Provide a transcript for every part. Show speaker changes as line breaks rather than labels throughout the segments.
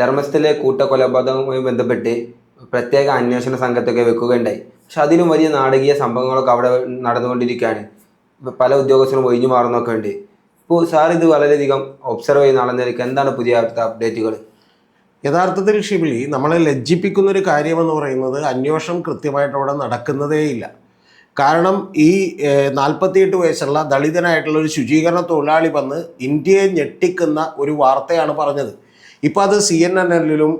ധർമ്മസ്ഥലെ കൂട്ടക്കൊലപാതകവുമായി ബന്ധപ്പെട്ട് പ്രത്യേക അന്വേഷണ സംഘത്തൊക്കെ വെക്കുകയുണ്ടായി. പക്ഷെ അതിലും വലിയ നാടകീയ സംഭവങ്ങളൊക്കെ അവിടെ നടന്നുകൊണ്ടിരിക്കുകയാണ്. പല ഉദ്യോഗസ്ഥരും ഒഴിഞ്ഞു മാറുന്നൊക്കെ ഉണ്ട്. ഇപ്പോൾ സാർ ഇത് വളരെയധികം ഒബ്സർവ് ചെയ്യുന്ന ആളെന്ന എന്താണ് പുതിയ അപ്ഡേറ്റുകൾ
യഥാർത്ഥത്തിൽ ഷിബിലി നമ്മളെ ലജ്ജിപ്പിക്കുന്ന ഒരു കാര്യമെന്ന് പറയുന്നത് അന്വേഷണം കൃത്യമായിട്ട് അവിടെ നടക്കുന്നതേയില്ല. കാരണം ഈ നാൽപ്പത്തിയെട്ട് വയസ്സുള്ള ദളിതനായിട്ടുള്ള ഒരു ശുചീകരണ തൊഴിലാളി വന്ന് ഇന്ത്യയെ ഞെട്ടിക്കുന്ന ഒരു വാർത്തയാണ് പറഞ്ഞത്. ഇപ്പോൾ അത് സി എൻ എല്ലിലും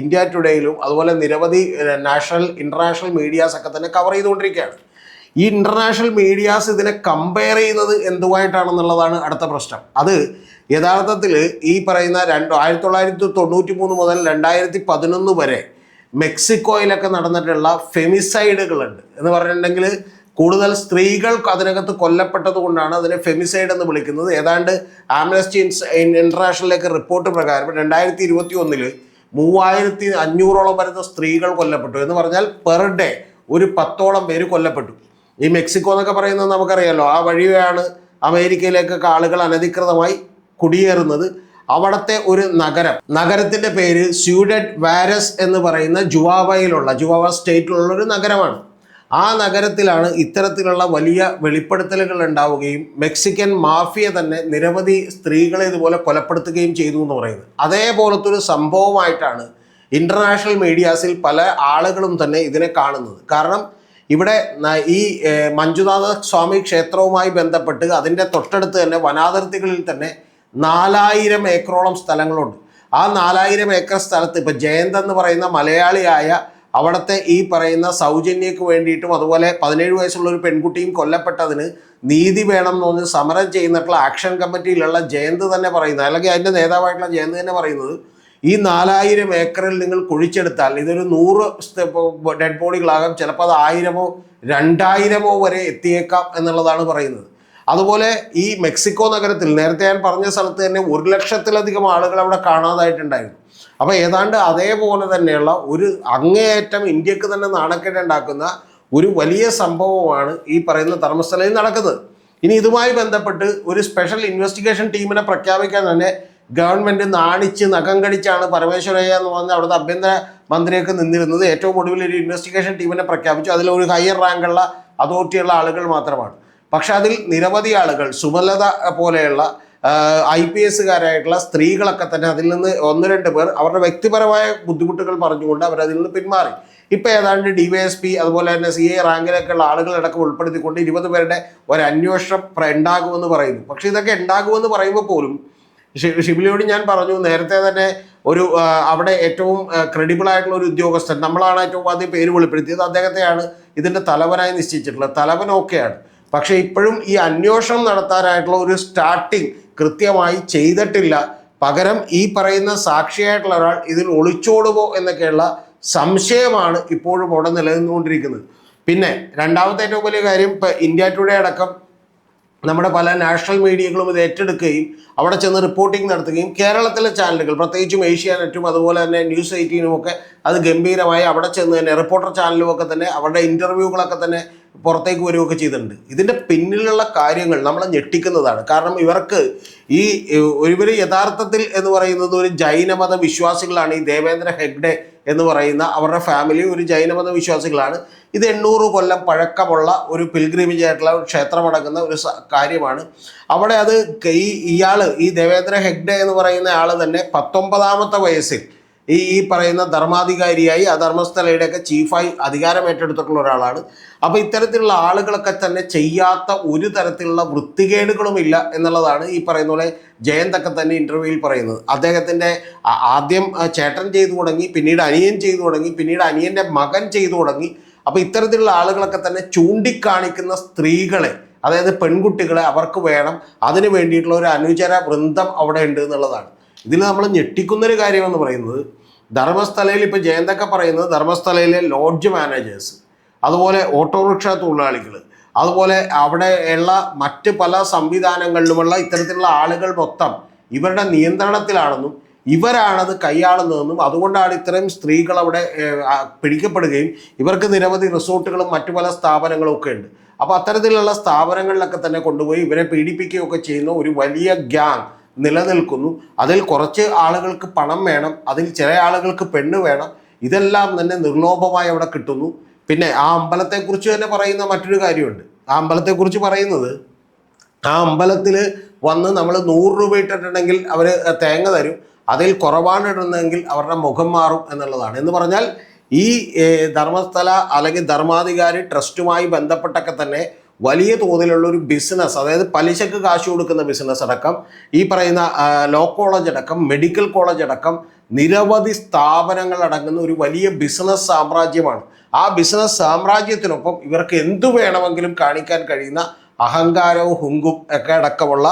ഇന്ത്യ ടുഡേയിലും അതുപോലെ നിരവധി നാഷണൽ ഇന്റർനാഷണൽ മീഡിയാസ് ഒക്കെ തന്നെ കവർ ചെയ്തുകൊണ്ടിരിക്കുകയാണ്. ഈ ഇന്റർനാഷണൽ മീഡിയാസ് ഇതിനെ കമ്പയർ ചെയ്യുന്നത് എന്തുമായിട്ടാണെന്നുള്ളതാണ് അടുത്ത പ്രശ്നം. അത് യഥാർത്ഥത്തിൽ ഈ പറയുന്ന രണ്ട് ആയിരത്തി തൊള്ളായിരത്തി തൊണ്ണൂറ്റി മൂന്ന് മുതൽ രണ്ടായിരത്തി പതിനൊന്ന് വരെ മെക്സിക്കോയിലൊക്കെ നടന്നിട്ടുള്ള ഫെമിസൈഡുകളുണ്ട് എന്ന് പറഞ്ഞിട്ടുണ്ടെങ്കിൽ കൂടുതൽ സ്ത്രീകൾ അതിനകത്ത് കൊല്ലപ്പെട്ടത് കൊണ്ടാണ് അതിനെ ഫെമിസൈഡ് എന്ന് വിളിക്കുന്നത്. ഏതാണ്ട് ആംനസ്റ്റി ഇന്റർനാഷണലിലേക്ക് റിപ്പോർട്ട് പ്രകാരം രണ്ടായിരത്തി ഇരുപത്തി ഒന്നിൽ മൂവായിരത്തി അഞ്ഞൂറോളം വരുന്ന സ്ത്രീകൾ കൊല്ലപ്പെട്ടു. എന്ന് പറഞ്ഞാൽ പെർ ഡേ ഒരു പത്തോളം പേര് കൊല്ലപ്പെട്ടു. ഈ മെക്സിക്കോ എന്നൊക്കെ പറയുന്നത് നമുക്കറിയാലോ ആ വഴിയാണ് അമേരിക്കയിലേക്കൊക്കെ ആളുകൾ അനധികൃതമായി കുടിയേറുന്നത്. അവിടുത്തെ ഒരു നഗരം നഗരത്തിന്റെ പേര് സ്യൂഡഡ് വാരസ് എന്ന് പറയുന്ന ജുവാവയിലുള്ള ജുവാവ സ്റ്റേറ്റിലുള്ള ഒരു നഗരമാണ്. ആ നഗരത്തിലാണ് ഇത്തരത്തിലുള്ള വലിയ വെളിപ്പെടുത്തലുകൾ ഉണ്ടാവുകയും മെക്സിക്കൻ മാഫിയ തന്നെ നിരവധി സ്ത്രീകളെ ഇതുപോലെ കൊലപ്പെടുത്തുകയും ചെയ്തു എന്ന് പറയുന്നത്. അതേപോലത്തെ ഒരു സംഭവമായിട്ടാണ് ഇന്റർനാഷണൽ മീഡിയാസിൽ പല ആളുകളും തന്നെ ഇതിനെ കാണുന്നത്. കാരണം ഇവിടെ ഈ മഞ്ജുനാഥ സ്വാമി ക്ഷേത്രവുമായി ബന്ധപ്പെട്ട് അതിന്റെ തൊട്ടടുത്ത് തന്നെ വനാതിർത്തികളിൽ തന്നെ നാലായിരം ഏക്കറോളം സ്ഥലങ്ങളുണ്ട്. ആ നാലായിരം ഏക്കർ സ്ഥലത്ത് ഇപ്പം ജയന്ത് എന്ന് പറയുന്ന മലയാളിയായ അവിടുത്തെ ഈ പറയുന്ന സൗജന്യക്ക് വേണ്ടിയിട്ടും അതുപോലെ പതിനേഴ് വയസ്സുള്ള ഒരു പെൺകുട്ടിയും കൊല്ലപ്പെട്ടതിന് നീതി വേണം എന്ന് പറഞ്ഞ് സമരം ചെയ്യുന്നിട്ടുള്ള ആക്ഷൻ കമ്മിറ്റിയിലുള്ള ജയന്ത് തന്നെ പറയുന്നത് അല്ലെങ്കിൽ അതിന്റെ നേതാവായിട്ടുള്ള ജയന്ത് തന്നെ പറയുന്നത് ഈ നാലായിരം ഏക്കറിൽ നിങ്ങൾ കുഴിച്ചെടുത്താൽ ഇതൊരു നൂറ് ഡെഡ് ബോഡികളാകാം ചിലപ്പോൾ അത് ആയിരമോ രണ്ടായിരമോ വരെ എത്തിയേക്കാം എന്നുള്ളതാണ് പറയുന്നത്. അതുപോലെ ഈ മെക്സിക്കോ നഗരത്തിൽ നേരത്തെ ഞാൻ പറഞ്ഞ സ്ഥലത്ത് തന്നെ ഒരു ലക്ഷത്തിലധികം ആളുകൾ അവിടെ കാണാതായിട്ടുണ്ടായിരുന്നു. അപ്പോൾ ഏതാണ്ട് അതേപോലെ തന്നെയുള്ള ഒരു അങ്ങേയറ്റം ഇന്ത്യയ്ക്ക് തന്നെ നാണക്കേടുണ്ടാക്കുന്ന ഒരു വലിയ സംഭവമാണ് ഈ പറയുന്ന ധർമ്മസ്ഥലയിൽ നടക്കുന്നത്. ഇനി ഇതുമായി ബന്ധപ്പെട്ട് ഒരു സ്പെഷ്യൽ ഇൻവെസ്റ്റിഗേഷൻ ടീമിനെ പ്രഖ്യാപിക്കാൻ തന്നെ ഗവൺമെന്റ് നാണിച്ച് നഖം കടിച്ചാണ് പരമേശ്വരയ്യ എന്ന് പറഞ്ഞ അവിടുത്തെ ആഭ്യന്തര മന്ത്രിയൊക്കെ നിന്നിരുന്നത്. ഏറ്റവും ഒടുവിൽ ഒരു ഇൻവെസ്റ്റിഗേഷൻ ടീമിനെ പ്രഖ്യാപിച്ചു. അതിൽ ഒരു ഹയർ റാങ്കുള്ള അതോറിറ്റിയുള്ള ആളുകൾ മാത്രമാണ്. പക്ഷെ അതിൽ നിരവധി ആളുകൾ സുമലത പോലെയുള്ള ഐ പി എസ്സുകാരായിട്ടുള്ള സ്ത്രീകളൊക്കെ തന്നെ അതിൽ നിന്ന് ഒന്ന് രണ്ട് പേർ അവരുടെ വ്യക്തിപരമായ ബുദ്ധിമുട്ടുകൾ പറഞ്ഞുകൊണ്ട് അവർ അതിൽ നിന്ന് പിന്മാറി. ഇപ്പം ഏതാണ്ട് ഡി വൈ എസ് പി അതുപോലെ തന്നെ സി എ റാങ്കിലൊക്കെയുള്ള ആളുകളടക്കം ഉൾപ്പെടുത്തിക്കൊണ്ട് ഇരുപത് പേരുടെ ഒരു അന്വേഷണം ഉണ്ടാകുമെന്ന് പറയുന്നു. പക്ഷേ ഇതൊക്കെ ഉണ്ടാകുമെന്ന് പറയുമ്പോൾ പോലും ഷിബിലിയോട് ഞാൻ പറഞ്ഞു നേരത്തെ തന്നെ ഒരു അവിടെ ഏറ്റവും ക്രെഡിബിൾ ആയിട്ടുള്ള ഒരു ഉദ്യോഗസ്ഥൻ നമ്മളാണ് ഏറ്റവും ആദ്യം പേര് വെളിപ്പെടുത്തിയത് അദ്ദേഹത്തെയാണ് ഇതിന്റെ തലവനായി നിശ്ചയിച്ചിട്ടുള്ളത്. തലവൻ ഓക്കെയാണ്. പക്ഷേ ഇപ്പോഴും ഈ അന്വേഷണം നടത്താനായിട്ടുള്ള ഒരു സ്റ്റാർട്ടിങ് കൃത്യമായി ചെയ്തിട്ടില്ല. പകരം ഈ പറയുന്ന സാക്ഷിയായിട്ടുള്ള ഒരാൾ ഇതിൽ ഒളിച്ചോടുമോ എന്നൊക്കെയുള്ള സംശയമാണ് ഇപ്പോഴും അവിടെ നിലനിന്നുകൊണ്ടിരിക്കുന്നത്. പിന്നെ രണ്ടാമത്തെ ഏറ്റവും വലിയ കാര്യം ഇപ്പം ഇന്ത്യ ടുഡേ അടക്കം നമ്മുടെ പല നാഷണൽ മീഡിയകളും ഇത് ഏറ്റെടുക്കുകയും അവിടെ ചെന്ന് റിപ്പോർട്ടിംഗ് നടത്തുകയും കേരളത്തിലെ ചാനലുകൾ പ്രത്യേകിച്ചും ഏഷ്യാനെറ്റും അതുപോലെ തന്നെ ന്യൂസ് എയ്റ്റീനും ഒക്കെ അത് ഗംഭീരമായി അവിടെ ചെന്ന് തന്നെ റിപ്പോർട്ടർ ചാനലും ഒക്കെ തന്നെ അവരുടെ ഇന്റർവ്യൂകളൊക്കെ തന്നെ പുറത്തേക്ക് വരികയൊക്കെ ചെയ്തിട്ടുണ്ട്. ഇതിന്റെ പിന്നിലുള്ള കാര്യങ്ങൾ നമ്മളെ ഞെട്ടിക്കുന്നതാണ്. കാരണം ഇവർക്ക് ഈ ഇവർ യഥാർത്ഥത്തിൽ എന്ന് പറയുന്നത് ഒരു ജൈനമത വിശ്വാസികളാണ് ഈ ദേവേന്ദ്ര ഹെഗ്ഡെ എന്ന് പറയുന്ന അവരുടെ ഫാമിലി ഒരു ജൈനമത വിശ്വാസികളാണ്. ഇത് എണ്ണൂറ് കൊല്ലം പഴക്കമുള്ള ഒരു പിൽഗ്രിമേജ് ആയിട്ടുള്ള ഒരു ക്ഷേത്രമടങ്ങുന്ന ഒരു കാര്യമാണ്. അവിടെ അത് ഈ ഇയാൾ ഈ ദേവേന്ദ്ര ഹെഗ്ഡെ എന്ന് പറയുന്ന ആൾ തന്നെ പത്തൊമ്പതാമത്തെ വയസ്സിൽ ഈ ഈ പറയുന്ന ധർമാധികാരിയായി ആ ധർമ്മസ്ഥലയുടെയൊക്കെ ചീഫായി അധികാരം ഏറ്റെടുത്തിട്ടുള്ള ഒരാളാണ്. അപ്പോൾ ഇത്തരത്തിലുള്ള ആളുകളൊക്കെ തന്നെ ചെയ്യാത്ത ഒരു തരത്തിലുള്ള വൃത്തികേടുകളും ഇല്ല എന്നുള്ളതാണ് ഈ പറയുന്ന പോലെ ജയന്തൊക്കെ തന്നെ ഇന്റർവ്യൂവിൽ പറയുന്നത്. അദ്ദേഹത്തിന്റെ ആദ്യം ചേട്ടൻ ചെയ്തു തുടങ്ങി പിന്നീട് അനിയൻ ചെയ്തു തുടങ്ങി പിന്നീട് അനിയന്റെ മകൻ ചെയ്തു തുടങ്ങി. അപ്പോൾ ഇത്തരത്തിലുള്ള ആളുകളൊക്കെ തന്നെ ചൂണ്ടിക്കാണിക്കുന്ന സ്ത്രീകളെ അതായത് പെൺകുട്ടികളെ അവർക്ക് വേണം. അതിന് വേണ്ടിയിട്ടുള്ള ഒരു അനുചര വൃന്ദം അവിടെ ഉണ്ട് എന്നുള്ളതാണ്. ഇതിൽ നമ്മൾ ഞെട്ടിക്കുന്നൊരു കാര്യമെന്ന് പറയുന്നത് ധർമ്മസ്ഥലയിൽ ഇപ്പോൾ ജയന്തൊക്കെ പറയുന്നത് ധർമ്മസ്ഥലയിലെ ലോഡ്ജ് മാനേജേഴ്സ് അതുപോലെ ഓട്ടോറിക്ഷ തൊഴിലാളികൾ അതുപോലെ അവിടെ ഉള്ള മറ്റ് പല സംവിധാനങ്ങളിലുമുള്ള ഇത്തരത്തിലുള്ള ആളുകൾ മൊത്തം ഇവരുടെ നിയന്ത്രണത്തിലാണെന്നും ഇവരാണത് കൈയാളുന്നതെന്നും അതുകൊണ്ടാണ് ഇത്രയും സ്ത്രീകൾ അവിടെ പിടിക്കപ്പെടുകയും ഇവർക്ക് നിരവധി റിസോർട്ടുകളും മറ്റു പല സ്ഥാപനങ്ങളും ഒക്കെ ഉണ്ട്. അപ്പോൾ അത്തരത്തിലുള്ള സ്ഥാപനങ്ങളിലൊക്കെ തന്നെ കൊണ്ടുപോയി ഇവരെ പീഡിപ്പിക്കുകയൊക്കെ ചെയ്യുന്ന ഒരു വലിയ ഗ്യാങ് നിലനിൽക്കുന്നു. അതിൽ കുറച്ച് ആളുകൾക്ക് പണം വേണം അതിൽ ചില ആളുകൾക്ക് പെണ്ണ് വേണം. ഇതെല്ലാം തന്നെ നിർലോഭമായി അവിടെ കിട്ടുന്നു. പിന്നെ ആ അമ്പലത്തെക്കുറിച്ച് തന്നെ പറയുന്ന മറ്റൊരു കാര്യമുണ്ട്. ആ അമ്പലത്തെക്കുറിച്ച് പറയുന്നത് ആ അമ്പലത്തിൽ വന്ന് നമ്മൾ നൂറ് രൂപ ഇട്ടിട്ടുണ്ടെങ്കിൽ അവർ തേങ്ങ തരും. അതിൽ കുറവാണ് ഇടുന്നതെങ്കിൽ അവരുടെ മുഖം മാറും എന്നുള്ളതാണ്. എന്ന് പറഞ്ഞാൽ ഈ ധർമ്മസ്ഥല അല്ലെങ്കിൽ ധർമാധികാരി ട്രസ്റ്റുമായി ബന്ധപ്പെട്ടൊക്കെ തന്നെ വലിയ തോതിലുള്ള ഒരു ബിസിനസ് അതായത് പലിശക്ക് കാശ് കൊടുക്കുന്ന ബിസിനസ് അടക്കം ഈ പറയുന്ന ലോ കോളേജ് അടക്കം മെഡിക്കൽ കോളേജ് അടക്കം നിരവധി സ്ഥാപനങ്ങൾ അടങ്ങുന്ന ഒരു വലിയ ബിസിനസ് സാമ്രാജ്യമാണ്. ആ ബിസിനസ് സാമ്രാജ്യത്തിനൊപ്പം ഇവർക്ക് എന്തു വേണമെങ്കിലും കാണിക്കാൻ കഴിയുന്ന അഹങ്കാരവും ഹുങ്കും ഒക്കെ അടക്കമുള്ള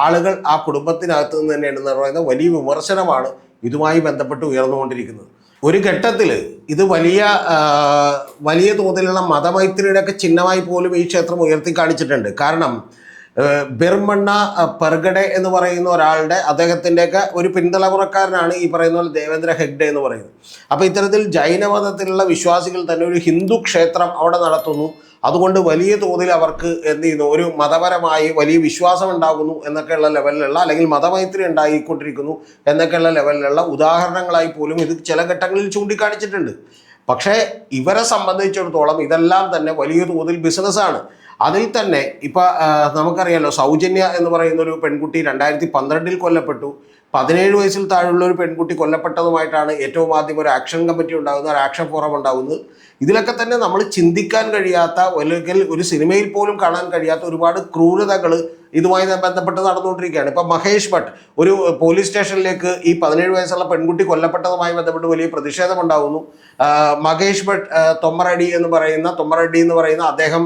ആളുകൾ ആ കുടുംബത്തിനകത്ത് നിന്ന് തന്നെയാണ് പറയുന്ന വലിയ വിമർശനമാണ് ഇതുമായി ബന്ധപ്പെട്ട് ഉയർന്നുകൊണ്ടിരിക്കുന്നത്. ഒരു ഘട്ടത്തിൽ ഇത് വലിയ വലിയ തോതിലുള്ള മതമൈത്രിയുടെ ഒക്കെ ചിഹ്നമായി പോലും ഈ ക്ഷേത്രം ഉയർത്തി കാണിച്ചിട്ടുണ്ട്. കാരണം ബിർമണ്ണ പെർഗഡെ എന്ന് പറയുന്ന ഒരാളുടെ അദ്ദേഹത്തിന്റെയൊക്കെ ഒരു പിന്തലമുറക്കാരനാണ് ഈ പറയുന്ന പോലെ ദേവേന്ദ്ര ഹെഗ്ഡെ എന്ന് പറയുന്നത്. അപ്പോൾ ഇത്തരത്തിൽ ജൈനമതത്തിലുള്ള വിശ്വാസികൾ തന്നെ ഒരു ഹിന്ദു ക്ഷേത്രം അവിടെ നടത്തുന്നു. അതുകൊണ്ട് വലിയ തോതിൽ അവർക്ക് എന്ത് ചെയ്യുന്നു? ഒരു മതപരമായി വലിയ വിശ്വാസം ഉണ്ടാകുന്നു എന്നൊക്കെയുള്ള ലെവലിലുള്ള അല്ലെങ്കിൽ മതമൈത്രി ഉണ്ടായിക്കൊണ്ടിരിക്കുന്നു എന്നൊക്കെയുള്ള ലെവലിലുള്ള ഉദാഹരണങ്ങളായി പോലും ഇത് ചില ഘട്ടങ്ങളിൽ ചൂണ്ടിക്കാണിച്ചിട്ടുണ്ട്. പക്ഷേ ഇവരെ സംബന്ധിച്ചിടത്തോളം ഇതെല്ലാം തന്നെ വലിയ തോതിൽ ബിസിനസ്സാണ്. അതിൽ തന്നെ ഇപ്പം നമുക്കറിയാലോ സൗജന്യ എന്ന് പറയുന്ന ഒരു പെൺകുട്ടി രണ്ടായിരത്തി പന്ത്രണ്ടിൽ കൊല്ലപ്പെട്ടു. പതിനേഴ് വയസ്സിൽ താഴെയുള്ള ഒരു പെൺകുട്ടി കൊല്ലപ്പെട്ടതുമായിട്ടാണ് ഏറ്റവും ആദ്യം ഒരു ആക്ഷൻ കമ്മിറ്റി ഉണ്ടാകുന്നത് ഒരു ആക്ഷൻ ഫോറം ഉണ്ടാകുന്നത്. ഇതിലൊക്കെ തന്നെ നമ്മൾ ചിന്തിക്കാൻ കഴിയാത്ത അല്ലെങ്കിൽ ഒരു സിനിമയിൽ പോലും കാണാൻ കഴിയാത്ത ഒരുപാട് ക്രൂരതകൾ ഇതുമായി ബന്ധപ്പെട്ട് നടന്നുകൊണ്ടിരിക്കുകയാണ്. ഇപ്പം മഹേഷ് ഭട്ട് ഒരു പോലീസ് സ്റ്റേഷനിലേക്ക് ഈ പതിനേഴ് വയസ്സുള്ള പെൺകുട്ടി കൊല്ലപ്പെട്ടതുമായി ബന്ധപ്പെട്ട് വലിയ പ്രതിഷേധമുണ്ടാകുന്നു. മഹേഷ് ഭട്ട് തൊമ്മറടി എന്ന് പറയുന്ന തൊമ്മറടി എന്ന് പറയുന്ന അദ്ദേഹം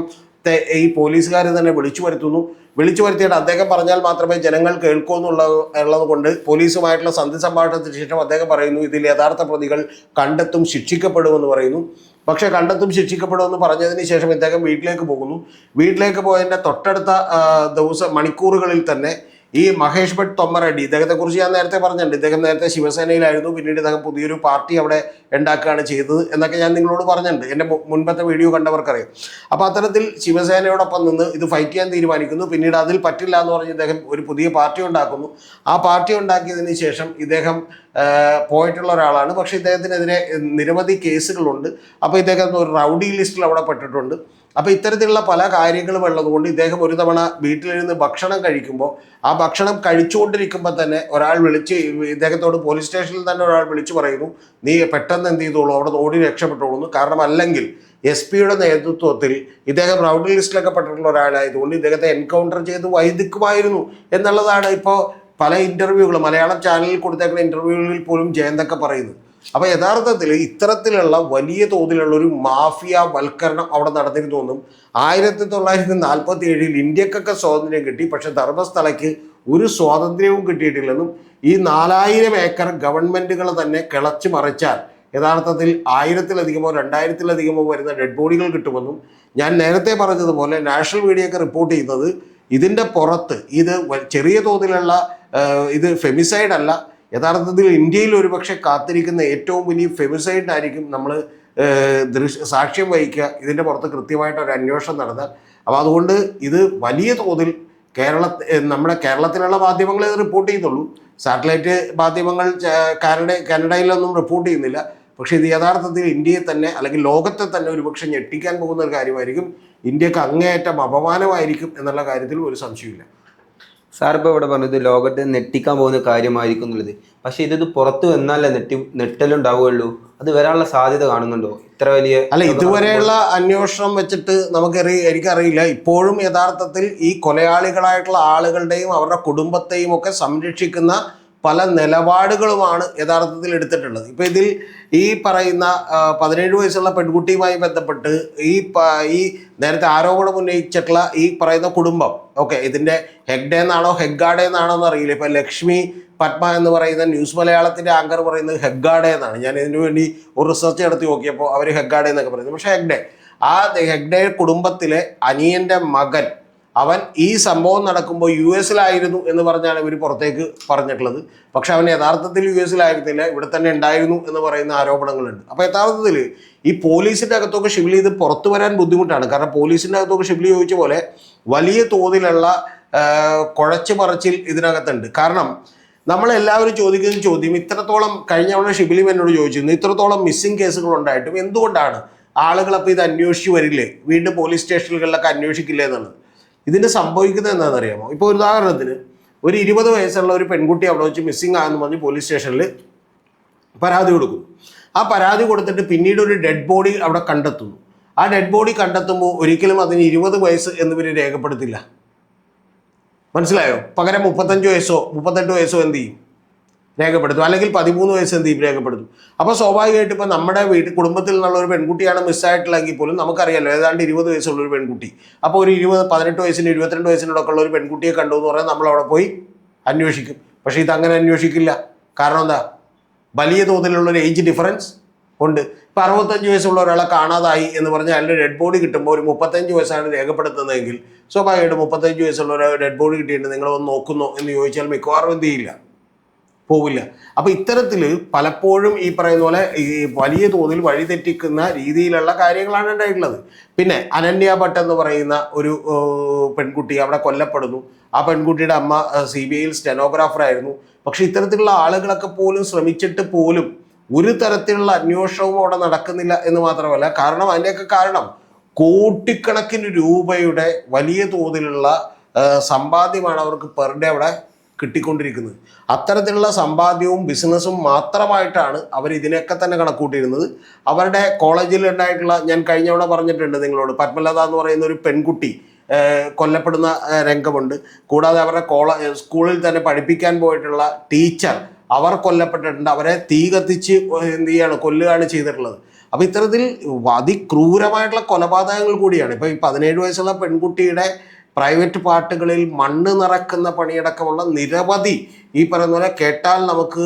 ഈ പോലീസുകാർ തന്നെ വിളിച്ചു വരുത്തുന്നു. വിളിച്ചു വരുത്തിയിട്ട് അദ്ദേഹം പറഞ്ഞാൽ മാത്രമേ ജനങ്ങൾ കേൾക്കൂ എന്നുള്ളത് കൊണ്ട് പോലീസുമായിട്ടുള്ള സന്ധി സംഭാഷണത്തിന് ശേഷം അദ്ദേഹം പറയുന്നു ഇതിൽ യഥാർത്ഥ പ്രതികൾ കണ്ടെത്തും ശിക്ഷിക്കപ്പെടുമെന്ന് പറയുന്നു. പക്ഷേ കണ്ടെത്തും ശിക്ഷിക്കപ്പെടുമെന്ന് പറഞ്ഞതിന് ശേഷം ഇദ്ദേഹം വീട്ടിലേക്ക് പോകുന്നു. വീട്ടിലേക്ക് പോയതിന്റെ തൊട്ടടുത്ത ദിവസം മണിക്കൂറുകളിൽ തന്നെ ഈ മഹേഷ് ഭട്ട് തൊമ്മറെഡ്ഡി ഇദ്ദേഹത്തെ കുറിച്ച് ഞാൻ നേരത്തെ പറഞ്ഞിട്ടുണ്ട്. ഇദ്ദേഹം നേരത്തെ ശിവസേനയിലായിരുന്നു. പിന്നീട് ഇദ്ദേഹം പുതിയൊരു പാർട്ടി അവിടെ ഉണ്ടാക്കുകയാണ് ചെയ്തത് എന്നൊക്കെ ഞാൻ നിങ്ങളോട് പറഞ്ഞിട്ടുണ്ട്. എന്റെ മുൻപത്തെ വീഡിയോ കണ്ടവർക്കറിയാം. അപ്പോൾ അത്തരത്തിൽ ശിവസേനയോടൊപ്പം നിന്ന് ഇത് ഫൈറ്റ് ചെയ്യാൻ തീരുമാനിക്കുന്നു. പിന്നീട് അതിൽ പറ്റില്ല എന്ന് പറഞ്ഞ് ഇദ്ദേഹം ഒരു പുതിയ പാർട്ടി ഉണ്ടാക്കുന്നു. ആ പാർട്ടി ഉണ്ടാക്കിയതിന് ശേഷം ഇദ്ദേഹം പോയിട്ടുള്ള ഒരാളാണ്. പക്ഷേ ഇദ്ദേഹത്തിനെതിരെ നിരവധി കേസുകളുണ്ട്. അപ്പോൾ ഇദ്ദേഹം ഒരു റൗഡി ലിസ്റ്റിൽ അവിടെ പെട്ടിട്ടുണ്ട്. അപ്പോൾ ഇത്തരത്തിലുള്ള പല കാര്യങ്ങളും ഉള്ളതുകൊണ്ട് ഇദ്ദേഹം ഒരു തവണ വീട്ടിലിരുന്ന് ഭക്ഷണം കഴിക്കുമ്പോൾ ആ ഭക്ഷണം കഴിച്ചുകൊണ്ടിരിക്കുമ്പോൾ തന്നെ ഒരാൾ വിളിച്ച് ഇദ്ദേഹത്തോട് പോലീസ് സ്റ്റേഷനിൽ തന്നെ ഒരാൾ വിളിച്ചു പറയുന്നു നീ പെട്ടെന്ന് എന്ത് ചെയ്തോളൂ? അവിടെ ഓടി രക്ഷപ്പെട്ടോളൂ കാരണം അല്ലെങ്കിൽ എസ് പിയുടെ നേതൃത്വത്തിൽ ഇദ്ദേഹം റൗഡി ലിസ്റ്റിലൊക്കെ പെട്ടിട്ടുള്ള ഒരാളായതുകൊണ്ട് ഇദ്ദേഹത്തെ എൻകൗണ്ടർ ചെയ്ത് വൈദിക്കുമായിരുന്നു എന്നുള്ളതാണ് ഇപ്പോൾ പല ഇന്റർവ്യൂകൾ മലയാളം ചാനലിൽ കൊടുത്തേക്കുന്ന ഇന്റർവ്യൂകളിൽ പോലും ജയന്തൊക്കെ പറയുന്നത്. അപ്പോൾ യഥാർത്ഥത്തിൽ ഇത്തരത്തിലുള്ള വലിയ തോതിലുള്ള ഒരു മാഫിയ വൽക്കരണം അവിടെ നടന്നിരുന്നു എന്നും ആയിരത്തി തൊള്ളായിരത്തി നാൽപ്പത്തി ഏഴിൽ ഇന്ത്യക്കൊക്കെ സ്വാതന്ത്ര്യം കിട്ടി പക്ഷെ ധർമ്മസ്ഥലയ്ക്ക് ഒരു സ്വാതന്ത്ര്യവും കിട്ടിയിട്ടില്ലെന്നും ഈ നാലായിരം ഏക്കർ ഗവൺമെന്റുകൾ തന്നെ കിളച്ച് മറിച്ചാൽ യഥാർത്ഥത്തിൽ ആയിരത്തിലധികമോ രണ്ടായിരത്തിലധികമോ വരുന്ന ഡെഡ് ബോഡികൾ കിട്ടുമെന്നും ഞാൻ നേരത്തെ പറഞ്ഞതുപോലെ നാഷണൽ മീഡിയയൊക്കെ റിപ്പോർട്ട് ചെയ്യുന്നത് ഇതിന്റെ പുറത്ത് ഇത് ചെറിയ തോതിലുള്ള ഇത് ഫെമിസൈഡ് അല്ല യഥാർത്ഥത്തിൽ ഇന്ത്യയിൽ ഒരുപക്ഷെ കാത്തിരിക്കുന്ന ഏറ്റവും വലിയ ഫെമിസൈഡ് ആയിരിക്കും നമ്മൾ ദൃശ്യ സാക്ഷ്യം വഹിക്കുക. ഇതിന്റെ പുറത്ത് കൃത്യമായിട്ട് ഒരു അന്വേഷണം നടന്നാൽ. അപ്പോൾ അതുകൊണ്ട് ഇത് വലിയ തോതിൽ കേരള നമ്മുടെ കേരളത്തിലുള്ള മാധ്യമങ്ങളെ റിപ്പോർട്ട് ചെയ്യുന്നുള്ളൂ. സാറ്റലൈറ്റ് മാധ്യമങ്ങൾ കാനഡ കാനഡയിലൊന്നും റിപ്പോർട്ട് ചെയ്യുന്നില്ല. പക്ഷേ ഇത് യഥാർത്ഥത്തിൽ ഇന്ത്യയെ തന്നെ അല്ലെങ്കിൽ ലോകത്തെ തന്നെ ഒരുപക്ഷെ ഞെട്ടിക്കാൻ പോകുന്ന ഒരു കാര്യമായിരിക്കും. ഇന്ത്യയ്ക്ക് അങ്ങേയറ്റം അപമാനമായിരിക്കും എന്നുള്ള കാര്യത്തിൽ ഒരു സംശയമില്ല
സാർ ഇപ്പോൾ ഇവിടെ പറഞ്ഞത് ലോകത്തെ നെട്ടിക്കാൻ പോകുന്ന കാര്യമായിരിക്കും എന്നുള്ളത്. പക്ഷെ ഇത് പുറത്തു വന്നാലേ നെട്ടി നെട്ടലുണ്ടാവുകയുള്ളൂ അത് വരാനുള്ള സാധ്യത കാണുന്നുണ്ടോ? ഇത്ര വലിയ
അല്ല ഇതുവരെയുള്ള അന്വേഷണം വെച്ചിട്ട് നമുക്കറിയ എനിക്കറിയില്ല. ഇപ്പോഴും യഥാർത്ഥത്തിൽ ഈ കൊലയാളികളായിട്ടുള്ള ആളുകളുടെയും അവരുടെ കുടുംബത്തെയും ഒക്കെ സംരക്ഷിക്കുന്ന പല നിലപാടുകളുമാണ് യഥാർത്ഥത്തിൽ എടുത്തിട്ടുള്ളത്. ഇപ്പം ഇതിൽ ഈ പറയുന്ന പതിനേഴ് വയസ്സുള്ള പെൺകുട്ടിയുമായി ബന്ധപ്പെട്ട് ഈ ഈ നേരത്തെ ആരോപണം ഉന്നയിച്ചിട്ടുള്ള ഈ പറയുന്ന കുടുംബം ഓക്കെ ഇതിന്റെ ഹെഗ്ഡേ എന്നാണോ ഹെഗ്ഗാഡേ എന്നാണോ എന്ന് അറിയില്ല. ഇപ്പം ലക്ഷ്മി പത്മ എന്ന് പറയുന്ന ന്യൂസ് മലയാളത്തിന്റെ ആങ്കർ പറയുന്നത് ഹെഗ്ഗാഡേ എന്നാണ് ഞാൻ ഇതിനു വേണ്ടി ഒരു റിസർച്ച് നടത്തി നോക്കിയപ്പോൾ അവർ ഹെഗ്ഗാഡേ എന്നൊക്കെ പറയുന്നത്. പക്ഷേ ഹെഗ്ഡേ ആ ഹെഗ്ഡേ കുടുംബത്തിലെ അനിയന്റെ മകൻ അവൻ ഈ സംഭവം നടക്കുമ്പോൾ യു എസിലായിരുന്നു എന്ന് പറഞ്ഞാണ് ഇവർ പുറത്തേക്ക് പറഞ്ഞിട്ടുള്ളത്. പക്ഷെ അവൻ യഥാർത്ഥത്തിൽ യു എസിലായിരുന്നില്ല ഇവിടെ തന്നെ ഉണ്ടായിരുന്നു എന്ന് പറയുന്ന ആരോപണങ്ങളുണ്ട്. അപ്പോൾ യഥാർത്ഥത്തിൽ ഈ പോലീസിന്റെ അകത്തൊക്കെ ഷിബിലി ഇത് പുറത്തു വരാൻ ബുദ്ധിമുട്ടാണ്. കാരണം പോലീസിന്റെ അകത്തൊക്കെ ഷിബിലി ചോദിച്ച പോലെ വലിയ തോതിലുള്ള കുഴച്ചു പറച്ചിൽ ഇതിനകത്തുണ്ട്. കാരണം നമ്മളെല്ലാവരും ചോദിക്കുന്ന ചോദ്യം ഇത്രത്തോളം കഴിഞ്ഞ തവണ ഷിബിലി എന്നോട് ചോദിച്ചിരുന്നു ഇത്രത്തോളം മിസ്സിംഗ് കേസുകൾ ഉണ്ടായിട്ടും എന്തുകൊണ്ടാണ് ആളുകൾ അപ്പോൾ ഇത് അന്വേഷിച്ച് വരില്ലേ? വീണ്ടും പോലീസ് സ്റ്റേഷനുകളിലൊക്കെ അന്വേഷിക്കില്ലേ എന്നുള്ളത്. ഇതിന് സംഭവിക്കുന്നത് എന്താണെന്ന് അറിയാമോ ഇപ്പോൾ ഉദാഹരണത്തിന് ഒരു ഇരുപത് വയസ്സുള്ള ഒരു പെൺകുട്ടി അവിടെ വെച്ച് മിസ്സിംഗ് ആണെന്ന് പറഞ്ഞ് പോലീസ് സ്റ്റേഷനിൽ പരാതി കൊടുക്കും ആ പരാതി കൊടുത്തിട്ട് പിന്നീട് ഒരു ഡെഡ് ബോഡി അവിടെ കണ്ടെത്തുന്നു. ആ ഡെഡ് ബോഡി കണ്ടെത്തുമ്പോൾ ഒരിക്കലും അതിന് ഇരുപത് വയസ്സ് എന്നിവർ രേഖപ്പെടുത്തില്ല. മനസ്സിലായോ? പകരം മുപ്പത്തഞ്ച് വയസ്സോ മുപ്പത്തെട്ട് വയസ്സോ എന്ത് ചെയ്യും? രേഖപ്പെടുത്തും. അല്ലെങ്കിൽ പതിമൂന്ന് വയസ്സ് എന്ത് രേഖപ്പെടുത്തും. അപ്പോൾ സ്വാഭാവികമായിട്ട് ഇപ്പൊ നമ്മുടെ വീട്ടിൽ കുടുംബത്തിൽ നിന്നുള്ള ഒരു പെൺകുട്ടിയാണ് മിസ്സായിട്ടുള്ളതെങ്കിൽ പോലും നമുക്കറിയാലോ ഏതാണ്ട് ഇരുപത് വയസ്സുള്ള ഒരു പെൺകുട്ടി. അപ്പോൾ ഒരു ഇരുപത് പതിനെട്ട് വയസ്സിന് ഇരുപത്തിരണ്ട് വയസ്സിനോടൊക്കെ ഉള്ള ഒരു പെൺകുട്ടിയെ കണ്ടു എന്ന് പറഞ്ഞാൽ നമ്മൾ അവിടെ പോയി അന്വേഷിക്കും. പക്ഷേ അങ്ങനെ അന്വേഷിക്കില്ല. കാരണം എന്താ? വലിയ തോതിലുള്ള ഒരു ഏജ് ഡിഫറൻസ് ഉണ്ട്. ഇപ്പം അറുപത്തഞ്ച് വയസ്സുള്ള ഒരാളെ കാണാതായി എന്ന് പറഞ്ഞാൽ അയാളുടെ ഡെഡ് ബോഡി കിട്ടുമ്പോൾ ഒരു മുപ്പത്തഞ്ച് വയസ്സാണ് രേഖപ്പെടുത്തുന്നതെങ്കിൽ സ്വാഭാവികമായിട്ട് മുപ്പത്തഞ്ച് വയസ്സുള്ള ഒരു ഡെഡ് ബോഡി കിട്ടിയിട്ട് നിങ്ങളൊന്ന് നോക്കുന്നോ എന്ന് ചോദിച്ചാൽ മിക്കവാറും എന്ത് ചെയ്യില്ല. പോവില്ല. അപ്പൊ ഇത്തരത്തിൽ പലപ്പോഴും ഈ പറയുന്ന പോലെ ഈ വലിയ തോതിൽ വഴിതെറ്റിക്കുന്ന രീതിയിലുള്ള കാര്യങ്ങളാണ് ഉണ്ടായിട്ടുള്ളത്. പിന്നെ അനന്യ ഭട്ട് എന്ന് പറയുന്ന ഒരു പെൺകുട്ടി അവിടെ കൊല്ലപ്പെടുന്നു. ആ പെൺകുട്ടിയുടെ അമ്മ സി ബി ഐയിൽ സ്റ്റെനോഗ്രാഫർ ആയിരുന്നു. പക്ഷെ ഇത്തരത്തിലുള്ള ആളുകളൊക്കെ പോലും ശ്രമിച്ചിട്ട് പോലും ഒരു തരത്തിലുള്ള അന്വേഷണവും അവിടെ നടക്കുന്നില്ല എന്ന് മാത്രമല്ല കാരണം അതിന്റെയൊക്കെ കാരണം കോട്ടിക്കണക്കിന് രൂപയുടെ വലിയ തോതിലുള്ള സമ്പാദ്യമാണ് അവർക്ക് പെർ ഡേ അവിടെ കിട്ടിക്കൊണ്ടിരിക്കുന്നത്. അത്തരത്തിലുള്ള സമ്പാദ്യവും ബിസിനസ്സും മാത്രമായിട്ടാണ് അവർ ഇതിനൊക്കെ തന്നെ കണക്കൂട്ടിയിരുന്നത്. അവരുടെ കോളേജിൽ ഉണ്ടായിട്ടുള്ള ഞാൻ കഴിഞ്ഞ തവണ പറഞ്ഞിട്ടുണ്ട് നിങ്ങളോട് പത്മലത എന്ന് പറയുന്ന ഒരു പെൺകുട്ടി കൊല്ലപ്പെടുന്ന രംഗമുണ്ട്. കൂടാതെ അവരുടെ കോള സ്കൂളിൽ തന്നെ പഠിപ്പിക്കാൻ പോയിട്ടുള്ള ടീച്ചർ അവർ കൊല്ലപ്പെട്ടിട്ടുണ്ട്. അവരെ തീ കത്തിച്ച് എന്ത് ചെയ്യാണ് കൊല്ലുകയാണ് ചെയ്തിട്ടുള്ളത്. അപ്പോൾ ഇത്തരത്തിൽ അതിക്രൂരമായിട്ടുള്ള കൊലപാതകങ്ങൾ കൂടിയാണ്. ഇപ്പോൾ ഈ പതിനേഴ് വയസ്സുള്ള പെൺകുട്ടിയുടെ പ്രൈവറ്റ് പാർട്ടുകളിൽ മണ്ണ് നിറക്കുന്ന പണിയടക്കമുള്ള നിരവധി ഈ പറയുന്ന പോലെ കേട്ടാൽ നമുക്ക്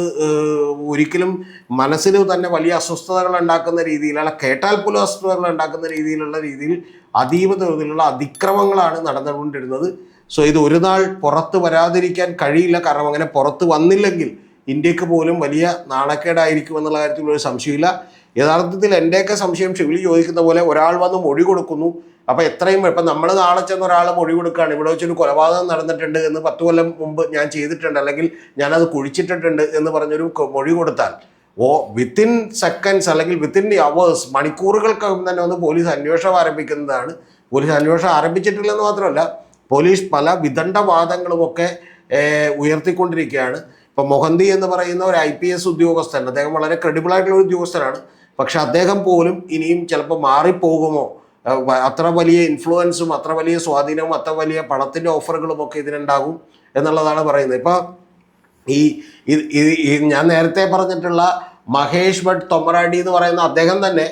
ഒരിക്കലും മനസ്സിന് തന്നെ വലിയ അസ്വസ്ഥതകൾ ഉണ്ടാക്കുന്ന രീതിയിൽ അല്ല കേട്ടാൽ പോലും അസ്വസ്ഥതകൾ ഉണ്ടാക്കുന്ന രീതിയിലുള്ള രീതിയിൽ അതീവ തോതിലുള്ള അതിക്രമങ്ങളാണ് നടന്നുകൊണ്ടിരുന്നത്. സോ ഇത് ഒരു നാൾ പുറത്ത് വരാതിരിക്കാൻ കഴിയില്ല. കാരണം അങ്ങനെ പുറത്ത് വന്നില്ലെങ്കിൽ ഇന്ത്യയ്ക്ക് പോലും വലിയ നാണക്കേടായിരിക്കും എന്നുള്ള കാര്യത്തിൽ ഒരു സംശയമില്ല യഥാർത്ഥത്തിൽ എന്റെയൊക്കെ സംശയം ഷിവിൽ ചോദിക്കുന്ന പോലെ ഒരാൾ വന്ന് മൊഴി കൊടുക്കുന്നു. അപ്പോൾ എത്രയും ഇപ്പം നമ്മൾ നാളെ ചെന്ന് ഒരാൾ മൊഴി കൊടുക്കുകയാണ്. ഇവിടെ വെച്ചൊരു കൊലപാതകം നടന്നിട്ടുണ്ട് എന്ന് പത്ത് കൊല്ലം മുമ്പ് ഞാൻ ചെയ്തിട്ടുണ്ട്. അല്ലെങ്കിൽ ഞാനത് കുഴിച്ചിട്ടിട്ടുണ്ട് എന്ന് പറഞ്ഞൊരു മൊഴി കൊടുത്താൽ ഓ വിത്തിൻ സെക്കൻഡ്സ് അല്ലെങ്കിൽ വിത്തിൻ ദി അവേഴ്സ് മണിക്കൂറുകൾക്കകം തന്നെ ഒന്ന് പോലീസ് അന്വേഷണം ആരംഭിക്കുന്നതാണ്. പോലീസ് അന്വേഷണം ആരംഭിച്ചിട്ടില്ലെന്ന് മാത്രമല്ല പോലീസ് പല വിദണ്ഡവാദങ്ങളുമൊക്കെ ഉയർത്തിക്കൊണ്ടിരിക്കുകയാണ്. ഇപ്പം മൊഹന്തി എന്ന് പറയുന്ന ഒരു ഐ പി എസ് ഉദ്യോഗസ്ഥൻ അദ്ദേഹം വളരെ ക്രെഡിബിൾ ആയിട്ടുള്ള ഉദ്യോഗസ്ഥനാണ്. പക്ഷെ അദ്ദേഹം പോലും ഇനിയും ചിലപ്പോൾ മാറിപ്പോകുമോ? അത്ര വലിയ ഇൻഫ്ലുവൻസും അത്ര വലിയ സ്വാധീനവും അത്ര വലിയ പണത്തിന്റെ ഓഫറുകളും ഒക്കെ ഇതിനുണ്ടാകും എന്നുള്ളതാണ് പറയുന്നത്. ഇപ്പോൾ ഈ ഞാൻ നേരത്തെ പറഞ്ഞിട്ടുള്ള മഹേഷ് ഭട്ട് തൊമറാഡി എന്ന് പറയുന്ന അദ്ദേഹം തന്നെ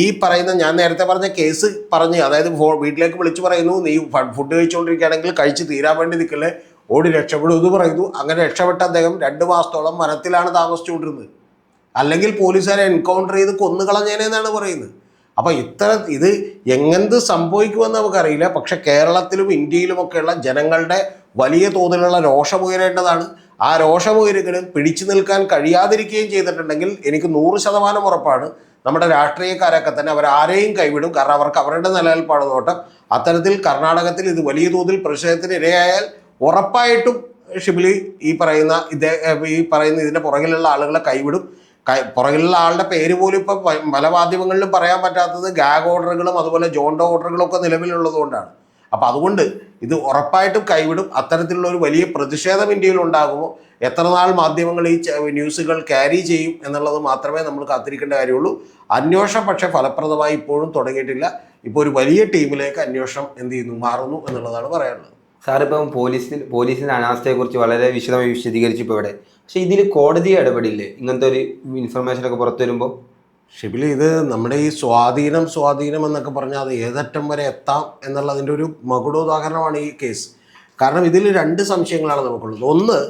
ഈ പറയുന്ന ഞാൻ നേരത്തെ പറഞ്ഞ കേസ് പറഞ്ഞ് അതായത് വീട്ടിലേക്ക് വിളിച്ചു പറയുന്നു നീ ഫുഡ് കഴിച്ചുകൊണ്ടിരിക്കുകയാണെങ്കിൽ കഴിച്ച് തീരാൻ വേണ്ടി നിൽക്കല്ലേ? ഓടി രക്ഷപ്പെടും എന്ന് പറയുന്നു. അങ്ങനെ രക്ഷപ്പെട്ട അദ്ദേഹം രണ്ട് മാസത്തോളം വനത്തിലാണ് താമസിച്ചുകൊണ്ടിരുന്നത്. അല്ലെങ്കിൽ പോലീസുകാരെ എൻകൗണ്ടർ ചെയ്ത് കൊന്നുകളഞ്ഞേനെന്നാണ് പറയുന്നത്. അപ്പോൾ ഇത്തര ഇത് എങ്ങെന്ത് സംഭവിക്കുമെന്ന് നമുക്കറിയില്ല. പക്ഷെ കേരളത്തിലും ഇന്ത്യയിലുമൊക്കെയുള്ള ജനങ്ങളുടെ വലിയ തോതിലുള്ള രോഷമുയരേണ്ടതാണ്. ആ രോഷമുയരുകയും പിടിച്ചു നിൽക്കാൻ കഴിയാതിരിക്കുകയും ചെയ്തിട്ടുണ്ടെങ്കിൽ എനിക്ക് നൂറ് ശതമാനം ഉറപ്പാണ് നമ്മുടെ രാഷ്ട്രീയക്കാരൊക്കെ തന്നെ അവർ ആരെയും കൈവിടും. കാരണം അവർക്ക് അവരുടെ നിലനിൽപ്പാണ് നോട്ടം അത്തരത്തിൽ കർണാടകത്തിൽ ഇത് വലിയ തോതിൽ പ്രതിഷേധത്തിന് ഇരയായാൽ ഉറപ്പായിട്ടും ഷിബിലി ഈ പറയുന്ന ഇതേ ഈ പറയുന്ന ഇതിന്റെ പുറകിലുള്ള ആളുകളെ കൈവിടും. പുറകിലുള്ള ആളുടെ പേര് പോലും ഇപ്പം പല മാധ്യമങ്ങളിലും പറയാൻ പറ്റാത്തത് ഗാഗ് ഓർഡറുകളും അതുപോലെ ജോണ്ടോ ഓർഡറുകളും ഒക്കെ നിലവിലുള്ളത് കൊണ്ടാണ്. അപ്പം അതുകൊണ്ട് ഇത് ഉറപ്പായിട്ടും കൈവിടും. അത്തരത്തിലുള്ള ഒരു വലിയ പ്രതിഷേധം ഇന്ത്യയിൽ ഉണ്ടാകുമോ? എത്ര നാൾ മാധ്യമങ്ങൾ ഈ ന്യൂസുകൾ ക്യാരി ചെയ്യും എന്നുള്ളത് മാത്രമേ നമ്മൾ കാത്തിരിക്കേണ്ട കാര്യമുള്ളൂ. അന്വേഷണം പക്ഷേ ഫലപ്രദമായി ഇപ്പോഴും തുടങ്ങിയിട്ടില്ല. ഇപ്പോൾ ഒരു വലിയ ടീമിലേക്ക് അന്വേഷണം എന്ത് ചെയ്യുന്നു? മാറുന്നു എന്നുള്ളതാണ് പറയാനുള്ളത്.
സാറിപ്പം പോലീസിൽ പോലീസിന്റെ അനാസ്ഥയെക്കുറിച്ച് വളരെ വിശദമായി വിശദീകരിച്ചു ഇപ്പോൾ ഇവിടെ. പക്ഷേ ഇതിൽ കോടതി ഇടപെടില്ലേ? ഇങ്ങനത്തെ ഒരു ഇൻഫർമേഷനൊക്കെ പുറത്തു വരുമ്പോൾ
ഷിബിലി ഇത് നമ്മുടെ ഈ സ്വാധീനം സ്വാധീനം എന്നൊക്കെ പറഞ്ഞാൽ അത് ഏതറ്റം വരെ എത്താം എന്നുള്ളതിന്റെ ഒരു മകുടോദാഹരണമാണ് ഈ കേസ്. കാരണം ഇതിൽ രണ്ട് സംശയങ്ങളാണ് നമുക്കുള്ളത്. ഒന്ന്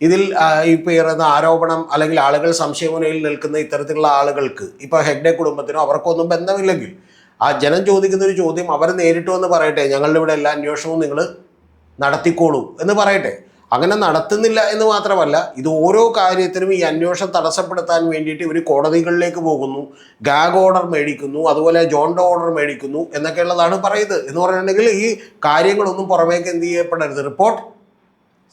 ഇതിൽ ഈ പറയുന്ന ആരോപണം അല്ലെങ്കിൽ ആളുകൾ സംശയമുനയിൽ നിൽക്കുന്ന ഇത്തരത്തിലുള്ള ആളുകൾക്ക് ഇപ്പോൾ ഹെഗ്ഡെ കുടുംബത്തിനോ അവർക്കൊന്നും ബന്ധമില്ലെങ്കിൽ ആ ജനം ചോദിക്കുന്ന ഒരു ചോദ്യം അവർ നേരിട്ടു എന്ന് പറയട്ടെ. ഞങ്ങളുടെ ഇവിടെ എല്ലാ അന്വേഷണവും നിങ്ങൾ നടത്തിക്കോളൂ എന്ന് പറയട്ടെ. അങ്ങനെ നടത്തുന്നില്ല എന്ന് മാത്രമല്ല ഇത് ഓരോ കാര്യത്തിനും ഈ അന്വേഷണം തടസ്സപ്പെടുത്താൻ വേണ്ടിയിട്ട് ഇവർ കോടതികളിലേക്ക് പോകുന്നു. ഗാഗ് ഓർഡർ മേടിക്കുന്നു അതുപോലെ ജോണ്ട് ഓർഡർ മേടിക്കുന്നു എന്നൊക്കെയുള്ളതാണ് പറയുന്നത്. എന്ന് പറഞ്ഞിട്ടുണ്ടെങ്കിൽ ഈ കാര്യങ്ങളൊന്നും പുറമേക്ക് എന്ത് ചെയ്യപ്പെടരുത് റിപ്പോർട്ട്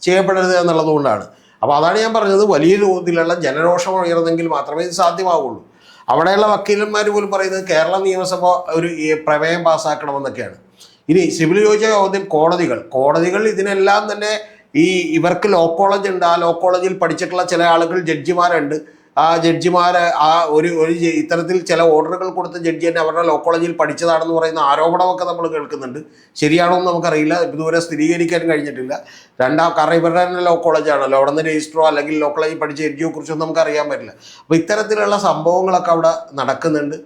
ചെയ്യപ്പെടരുത് എന്നുള്ളതുകൊണ്ടാണ് അപ്പോൾ അതാണ് ഞാൻ പറഞ്ഞത് വലിയ തോതിലുള്ള ജനരോഷം ഉയർന്നെങ്കിൽ മാത്രമേ ഇത് സാധ്യമാവുള്ളൂ. അവിടെയുള്ള വക്കീലന്മാർ പോലും പറയുന്നത് കേരള നിയമസഭ ഒരു പ്രമേയം പാസ്സാക്കണമെന്നൊക്കെയാണ് ഇനി സിവിൽ ചോദിച്ച ചോദ്യം കോടതികൾ. കോടതികൾ ഇതിനെല്ലാം തന്നെ ഈ ഇവർക്ക് ലോ കോളേജ് ഉണ്ട്. ആ ലോ കോളേജിൽ പഠിച്ചിട്ടുള്ള ചില ആളുകൾ ജഡ്ജിമാരുണ്ട്. ആ ജഡ്ജിമാർ ആ ഒരു ഒരു ഇത്തരത്തിൽ ചില ഓർഡറുകൾ കൊടുത്ത ജഡ്ജി തന്നെ അവരുടെ ലോ കോളേജിൽ പഠിച്ചതാണെന്ന് പറയുന്ന ആരോപണമൊക്കെ നമ്മൾ കേൾക്കുന്നുണ്ട്. ശരിയാണോ എന്ന് നമുക്കറിയില്ല. ഇതുവരെ സ്ഥിരീകരിക്കാൻ കഴിഞ്ഞിട്ടില്ല. രണ്ടാം കാരണം ഇവരുടെ തന്നെ ലോ കോളേജാണല്ലോ അവിടെ നിന്ന് രജിസ്റ്ററോ അല്ലെങ്കിൽ ലോ കോളേജിൽ പഠിച്ച ജഡ്ജിയോ കുറിച്ചൊന്നും നമുക്ക് അറിയാൻ പറ്റില്ല. അപ്പോൾ ഇത്തരത്തിലുള്ള സംഭവങ്ങളൊക്കെ അവിടെ നടക്കുന്നുണ്ട്.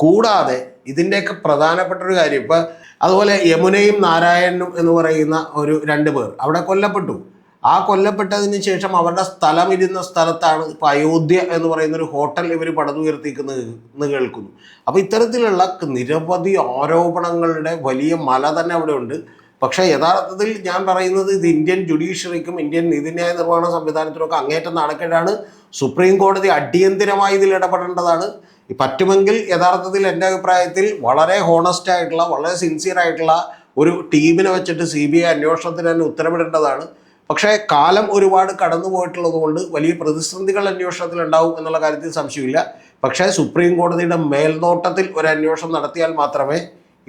കൂടാതെ ഇതിന്റെയൊക്കെ പ്രധാനപ്പെട്ട ഒരു കാര്യം. ഇപ്പം അതുപോലെ യമുനയും നാരായണനും എന്ന് പറയുന്ന ഒരു രണ്ട് പേർ അവിടെ കൊല്ലപ്പെട്ടു. ആ കൊല്ലപ്പെട്ടതിന് ശേഷം അവരുടെ സ്ഥലം ഇരുന്ന സ്ഥലത്താണ് ഇപ്പോൾ അയോധ്യ എന്ന് പറയുന്ന ഒരു ഹോട്ടൽ ഇവർ പടുതുയർത്തിക്കുന്നത് എന്ന് കേൾക്കുന്നു. അപ്പോൾ ഇത്തരത്തിലുള്ള നിരവധി ആരോപണങ്ങളുടെ വലിയ മല തന്നെ അവിടെ ഉണ്ട്. പക്ഷേ യഥാർത്ഥത്തിൽ ഞാൻ പറയുന്നത് ഇത് ഇന്ത്യൻ ജുഡീഷ്യറിക്കും ഇന്ത്യൻ നീതിന്യായ നിർവഹണ സംവിധാനത്തിനൊക്കെ അങ്ങേറ്റം നാണക്കേടാണ്. സുപ്രീം കോടതി അടിയന്തിരമായി ഇതിൽ ഇടപെടേണ്ടതാണ്. പറ്റുമെങ്കിൽ യഥാർത്ഥത്തിൽ എന്റെ അഭിപ്രായത്തിൽ വളരെ ഹോണസ്റ്റ് ആയിട്ടുള്ള വളരെ സിൻസിയർ ആയിട്ടുള്ള ഒരു ടീമിനെ വെച്ചിട്ട് സി ബി ഐ അന്വേഷണത്തിന് തന്നെ ഉത്തരവിടേണ്ടതാണ്. പക്ഷേ കാലം ഒരുപാട് കടന്നു പോയിട്ടുള്ളത് കൊണ്ട് വലിയ പ്രതിസന്ധികൾ അന്വേഷണത്തിൽ ഉണ്ടാവും എന്നുള്ള കാര്യത്തിൽ സംശയമില്ല. പക്ഷേ സുപ്രീം കോടതിയുടെ മേൽനോട്ടത്തിൽ ഒരു അന്വേഷണം നടത്തിയാൽ മാത്രമേ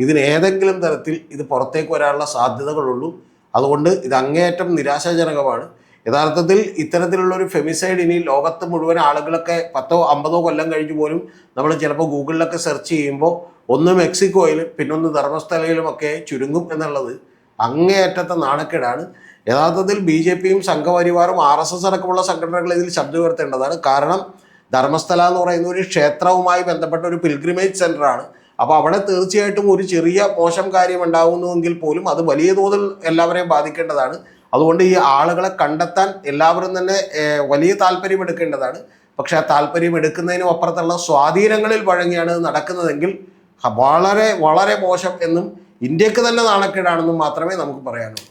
ഇതിന് ഏതെങ്കിലും തരത്തിൽ ഇത് പുറത്തേക്ക് വരാനുള്ള സാധ്യതകളുള്ളൂ. അതുകൊണ്ട് ഇത് അങ്ങേയറ്റം നിരാശാജനകമാണ്. യഥാർത്ഥത്തിൽ ഇത്തരത്തിലുള്ള ഒരു ഫെമിസൈഡ് ഇനി ലോകത്ത് മുഴുവൻ ആളുകളൊക്കെ പത്തോ അമ്പതോ കൊല്ലം കഴിഞ്ഞ് പോലും നമ്മൾ ചിലപ്പോൾ ഗൂഗിളിലൊക്കെ സെർച്ച് ചെയ്യുമ്പോൾ ഒന്ന് മെക്സിക്കോയിലും പിന്നൊന്ന് ധർമ്മസ്ഥലയിലുമൊക്കെ ചുരുങ്ങും എന്നുള്ളത് അങ്ങേയറ്റത്തെ നാണക്കേടാണ്. യഥാർത്ഥത്തിൽ ബി ജെ പിയും സംഘപരിവാറും ആർ എസ് എസ് അടക്കമുള്ള സംഘടനകൾ ഇതിൽ ശബ്ദം ഉയർത്തേണ്ടതാണ് കാരണം ധർമ്മസ്ഥല എന്ന് പറയുന്ന ഒരു ക്ഷേത്രവുമായി ബന്ധപ്പെട്ട ഒരു പിൽഗ്രിമേജ് സെന്ററാണ് അപ്പോൾ അവിടെ തീർച്ചയായിട്ടും ഒരു ചെറിയ മോശം കാര്യം ഉണ്ടാകുന്നുവെങ്കിൽ പോലും അത് വലിയ തോതിൽ എല്ലാവരെയും ബാധിക്കേണ്ടതാണ്. അതുകൊണ്ട് ഈ ആളുകളെ കണ്ടെത്താൻ എല്ലാവരും തന്നെ വലിയ താല്പര്യം എടുക്കേണ്ടതാണ്. പക്ഷെ ആ താല്പര്യം എടുക്കുന്നതിനും അപ്പുറത്തുള്ള സ്വാധീനങ്ങളിൽ വഴങ്ങിയാണ് നടക്കുന്നതെങ്കിൽ വളരെ വളരെ മോശം എന്നും ഇന്ത്യയ്ക്ക് തന്നെ നാണക്കേടാണെന്നും മാത്രമേ നമുക്ക് പറയാനുള്ളൂ.